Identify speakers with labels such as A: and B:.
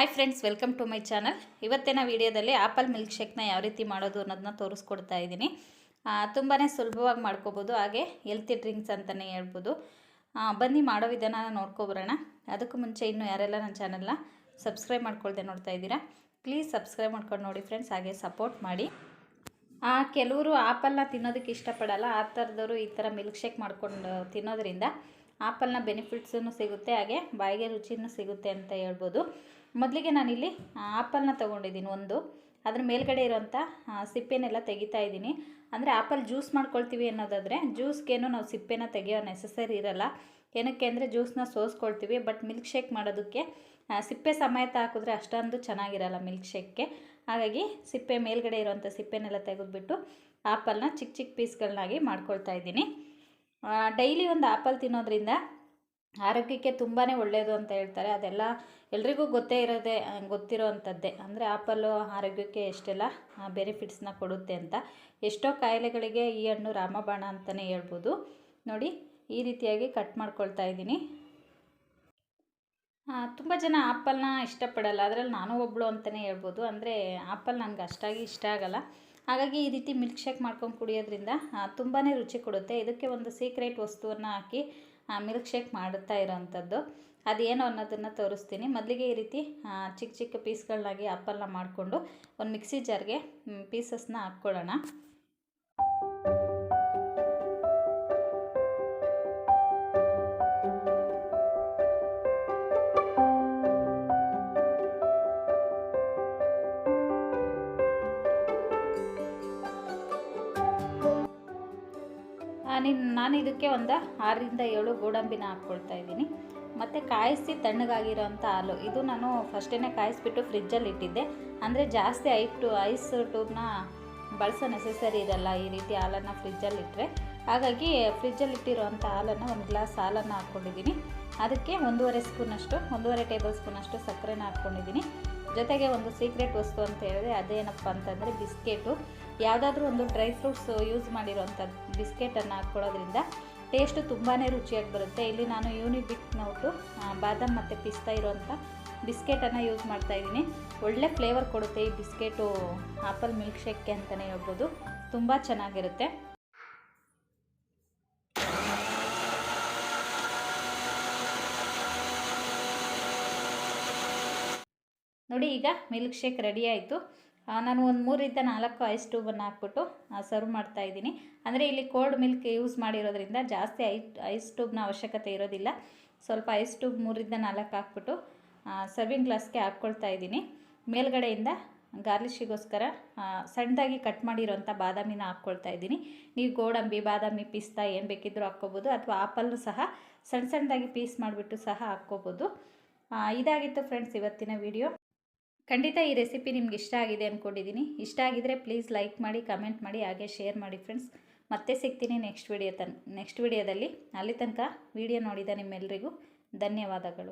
A: Hi friends welcome to my channel ಇವತ್ತಿನ ವಿಡಿಯೋದಲ್ಲಿ apple milk ಶೇಕ್ನ ಯಾವ ರೀತಿ ಮಾಡೋದು ಅನ್ನೋದನ್ನ ತೋರಿಸ್ಕೊಡ್ತಾ ಇದ್ದೀನಿ. ತುಂಬಾ ಸುಲಭವಾಗಿ ಮಾಡ್ಕೋಬೋದು. ಹಾಗೆ ಹೆಲ್ತಿ ಡ್ರಿಂಕ್ಸ್ ಅಂತಲೇ ಹೇಳ್ಬೋದು. ಬನ್ನಿ ಮಾಡೋ ವಿಧಾನ ನೋಡ್ಕೊಬರೋಣ. ಅದಕ್ಕೂ ಮುಂಚೆ ಇನ್ನೂ ಯಾರೆಲ್ಲ ನನ್ನ ಚಾನಲ್ನ ಸಬ್ಸ್ಕ್ರೈಬ್ ಮಾಡ್ಕೊಳ್ದೆ ನೋಡ್ತಾ ಇದ್ದೀರಾ ಪ್ಲೀಸ್ ಸಬ್ಸ್ಕ್ರೈಬ್ ಮಾಡ್ಕೊಂಡು ನೋಡಿ ಫ್ರೆಂಡ್ಸ್ ಹಾಗೆ ಸಪೋರ್ಟ್ ಮಾಡಿ. ಕೆಲವರು ಆಪಲ್ನ ತಿನ್ನೋದಕ್ಕೆ ಇಷ್ಟಪಡಲ್ಲ. ಆ ಥರದವರು ಈ ಥರ ಮಿಲ್ಕ್ ಶೇಕ್ ಮಾಡ್ಕೊಂಡು ತಿನ್ನೋದ್ರಿಂದ ಆಪಲ್ನ ಬೆನಿಫಿಟ್ಸೂ ಸಿಗುತ್ತೆ, ಹಾಗೆ ಬಾಯಿಗೆ ರುಚಿನೂ ಸಿಗುತ್ತೆ ಅಂತ ಹೇಳ್ಬೋದು. ಮೊದಲಿಗೆ ನಾನಿಲ್ಲಿ ಆ್ಯಪಲ್ನ ತೊಗೊಂಡಿದ್ದೀನಿ ಒಂದು. ಅದ್ರ ಮೇಲ್ಗಡೆ ಇರೋಂಥ ಸಿಪ್ಪೆನೆಲ್ಲ ತೆಗಿತಾ ಇದ್ದೀನಿ. ಅಂದರೆ ಆ್ಯಪಲ್ ಜ್ಯೂಸ್ ಮಾಡ್ಕೊಳ್ತೀವಿ ಅನ್ನೋದಾದರೆ, ಜ್ಯೂಸ್ಗೇನು ನಾವು ಸಿಪ್ಪೆನ ತೆಗಿಯೋ ನೆಸಸರಿ ಇರಲ್ಲ. ಏನಕ್ಕೆ ಅಂದರೆ ಜ್ಯೂಸ್ನ ಸೋಸ್ಕೊಳ್ತೀವಿ, ಬಟ್ ಮಿಲ್ಕ್ ಶೇಕ್ ಮಾಡೋದಕ್ಕೆ ಸಿಪ್ಪೆ ಸಮೇತ ಹಾಕಿದ್ರೆ ಅಷ್ಟೊಂದು ಚೆನ್ನಾಗಿರಲ್ಲ ಮಿಲ್ಕ್ ಶೇಕ್ಗೆ ಹಾಗಾಗಿ ಸಿಪ್ಪೆ ಮೇಲ್ಗಡೆ ಇರೋಂಥ ಸಿಪ್ಪೆನೆಲ್ಲ ತೆಗೆದುಬಿಟ್ಟು ಆಪಲ್ನ ಚಿಕ್ಕ ಚಿಕ್ಕ ಪೀಸ್ಗಳನ್ನಾಗಿ ಮಾಡ್ಕೊಳ್ತಾ ಇದ್ದೀನಿ. ಡೈಲಿ ಒಂದು ಆ್ಯಪಲ್ ತಿನ್ನೋದ್ರಿಂದ ಆರೋಗ್ಯಕ್ಕೆ ತುಂಬಾ ಒಳ್ಳೆಯದು ಅಂತ ಹೇಳ್ತಾರೆ. ಅದೆಲ್ಲ ಎಲ್ರಿಗೂ ಗೊತ್ತೇ ಇರೋದೇ ಗೊತ್ತಿರೋ ಅಂಥದ್ದೇ. ಅಂದರೆ ಆ್ಯಪಲ್ಲು ಆರೋಗ್ಯಕ್ಕೆ ಎಷ್ಟೆಲ್ಲ ಬೆನಿಫಿಟ್ಸ್ನ ಕೊಡುತ್ತೆ ಅಂತ. ಎಷ್ಟೋ ಕಾಯಿಲೆಗಳಿಗೆ ಈ ಹಣ್ಣು ರಾಮಬಾಣ ಅಂತಲೇ ಹೇಳ್ಬೋದು. ನೋಡಿ, ಈ ರೀತಿಯಾಗಿ ಕಟ್ ಮಾಡ್ಕೊಳ್ತಾ ಇದ್ದೀನಿ. ತುಂಬ ಜನ ಆ್ಯಪಲ್ನ ಇಷ್ಟಪಡಲ್ಲ. ಅದರಲ್ಲಿ ನಾನು ಒಬ್ಬಳು ಅಂತಲೇ ಹೇಳ್ಬೋದು. ಅಂದರೆ ಆಪಲ್ ನನಗೆ ಅಷ್ಟಾಗಿ ಇಷ್ಟ ಆಗಲ್ಲ. ಹಾಗಾಗಿ ಈ ರೀತಿ ಮಿಲ್ಕ್ ಶೇಕ್ ಮಾಡ್ಕೊಂಡು ಕುಡಿಯೋದ್ರಿಂದ ತುಂಬಾ ರುಚಿ ಕೊಡುತ್ತೆ. ಇದಕ್ಕೆ ಒಂದು ಸೀಕ್ರೆಟ್ ವಸ್ತುವನ್ನು ಹಾಕಿ ಮಿಲ್ಕ್ ಶೇಕ್ ಮಾಡುತ್ತಾ ಇರೋವಂಥದ್ದು ಅದೇನು ಅನ್ನೋದನ್ನು ತೋರಿಸ್ತೀನಿ. ಮೊದಲಿಗೆ ಈ ರೀತಿ ಚಿಕ್ಕ ಚಿಕ್ಕ ಪೀಸ್ಗಳನ್ನಾಗಿ ಆಪಲ್ನ ಮಾಡಿಕೊಂಡು, ಒಂದು ಮಿಕ್ಸಿ ಜಾರ್ಗೆ ಪೀಸಸ್ನ ಹಾಕ್ಕೊಳ್ಳೋಣ. ನೀನು ನಾನು ಇದಕ್ಕೆ ಒಂದು ಆರರಿಂದ ಏಳು ಗೋಡಂಬಿನ ಹಾಕ್ಕೊಳ್ತಾ ಇದ್ದೀನಿ. ಮತ್ತು ಕಾಯಿಸಿ ತಣ್ಣಗಾಗಿರೋಂಥ ಹಾಲು. ಇದು ನಾನು ಫಸ್ಟೇ ಕಾಯಿಸ್ಬಿಟ್ಟು ಫ್ರಿಜ್ಜಲ್ಲಿ ಇಟ್ಟಿದ್ದೆ. ಅಂದರೆ ಜಾಸ್ತಿ ಐಟು ಟು, ಐಸ್ ಟ್ಯೂಬ್ನ ಬಳಸೋ ನೆಸೆಸರಿ ಇರಲ್ಲ ಈ ರೀತಿ ಹಾಲನ್ನು ಫ್ರಿಜ್ಜಲ್ಲಿ ಇಟ್ಟರೆ ಹಾಗಾಗಿ ಫ್ರಿಜ್ಜಲ್ಲಿ ಇಟ್ಟಿರೋಂಥ ಹಾಲನ್ನು ಒಂದು ಗ್ಲಾಸ್ ಹಾಲನ್ನು ಹಾಕ್ಕೊಂಡಿದ್ದೀನಿ ಅದಕ್ಕೆ ಒಂದೂವರೆ ಸ್ಪೂನಷ್ಟು, ಒಂದೂವರೆ ಟೇಬಲ್ ಸ್ಪೂನಷ್ಟು ಸಕ್ಕರೆನ ಹಾಕ್ಕೊಂಡಿದ್ದೀನಿ. ಜೊತೆಗೆ ಒಂದು ಸೀಕ್ರೆಟ್ ವಸ್ತು ಅಂತ ಹೇಳಿದ್ರೆ ಅದೇನಪ್ಪ ಅಂತಂದರೆ ಬಿಸ್ಕೆಟು. ಯಾವುದಾದ್ರೂ ಒಂದು ಡ್ರೈ ಫ್ರೂಟ್ಸ್ ಯೂಸ್ ಮಾಡಿರೋಂಥ ಬಿಸ್ಕೆಟನ್ನು ಹಾಕ್ಕೊಳ್ಳೋದ್ರಿಂದ ಟೇಸ್ಟು ತುಂಬಾ ರುಚಿಯಾಗಿ ಬರುತ್ತೆ. ಇಲ್ಲಿ ನಾನು ಯೂನಿಬಿಕ್ ನೋಟು ಬಾದಾಮ್ ಮತ್ತು ಪಿಸ್ತಾ ಇರೋವಂಥ ಬಿಸ್ಕೆಟನ್ನು ಯೂಸ್ ಮಾಡ್ತಾಯಿದ್ದೀನಿ ಒಳ್ಳೆ ಫ್ಲೇವರ್ ಕೊಡುತ್ತೆ ಈ ಬಿಸ್ಕೆಟು ಆಪಲ್ ಮಿಲ್ಕ್ ಶೇಕ್ಗೆ ಅಂತಲೇ ಹೇಳ್ಬೋದು. ತುಂಬ ಚೆನ್ನಾಗಿರುತ್ತೆ. ನೋಡಿ, ಈಗ ಮಿಲ್ಕ್ ಶೇಕ್ ರೆಡಿ ಆಯಿತು. ನಾನು ಒಂದು ಮೂರಿಂದ ನಾಲ್ಕು ಐಸ್ ಟ್ಯೂಬನ್ನು ಹಾಕ್ಬಿಟ್ಟು ಸರ್ವ್ ಮಾಡ್ತಾ ಇದ್ದೀನಿ. ಅಂದರೆ ಇಲ್ಲಿ ಕೋಲ್ಡ್ ಮಿಲ್ಕ್ ಯೂಸ್ ಮಾಡಿರೋದ್ರಿಂದ ಜಾಸ್ತಿ ಐ ಐಸ್ ಟ್ಯೂಬ್ನ ಅವಶ್ಯಕತೆ ಇರೋದಿಲ್ಲ. ಸ್ವಲ್ಪ ಐಸ್ ಟ್ಯೂಬ್ ಮೂರಿಂದ ನಾಲ್ಕು ಹಾಕ್ಬಿಟ್ಟು ಸರ್ವಿಂಗ್ ಗ್ಲಾಸ್ಗೆ ಹಾಕ್ಕೊಳ್ತಾ ಇದ್ದೀನಿ. ಮೇಲ್ಗಡೆಯಿಂದ ಗಾರ್ಲಿಶಿಗೋಸ್ಕರ ಸಣ್ಣದಾಗಿ ಕಟ್ ಮಾಡಿರೋಂಥ ಬಾದಾಮಿನ ಹಾಕ್ಕೊಳ್ತಾ ಇದ್ದೀನಿ. ನೀವು ಗೋಡಂಬಿ, ಬಾದಾಮಿ ಪಿಸ್ತಾ ಏನು ಬೇಕಿದ್ದರೂ ಹಾಕ್ಕೋಬೋದು, ಅಥವಾ ಆಪಲ್ಲು ಸಹ ಸಣ್ಣ ಸಣ್ಣದಾಗಿ ಪೀಸ್ ಮಾಡಿಬಿಟ್ಟು ಸಹ ಹಾಕ್ಕೋಬೋದು. ಇದಾಗಿತ್ತು ಫ್ರೆಂಡ್ಸ್ ಇವತ್ತಿನ ವಿಡಿಯೋ ಖಂಡಿತ ಈ ರೆಸಿಪಿ ನಿಮ್ಗೆ ಇಷ್ಟ ಆಗಿದೆ ಅಂದ್ಕೊಂಡಿದ್ದೀನಿ ಇಷ್ಟ ಆಗಿದ್ರೆ ಪ್ಲೀಸ್ ಲೈಕ್ ಮಾಡಿ ಕಮೆಂಟ್ ಮಾಡಿ, ಹಾಗೆ ಶೇರ್ ಮಾಡಿ ಫ್ರೆಂಡ್ಸ್ ಮತ್ತೆ ಸಿಗ್ತೀನಿ ನೆಕ್ಸ್ಟ್ ವಿಡಿಯೋ ತನ್ ನೆಕ್ಸ್ಟ್ ವಿಡಿಯೋದಲ್ಲಿ ಅಲ್ಲಿ ತನಕ ವಿಡಿಯೋ ನೋಡಿದ ನಿಮ್ಮೆಲ್ಲರಿಗೂ ಧನ್ಯವಾದಗಳು.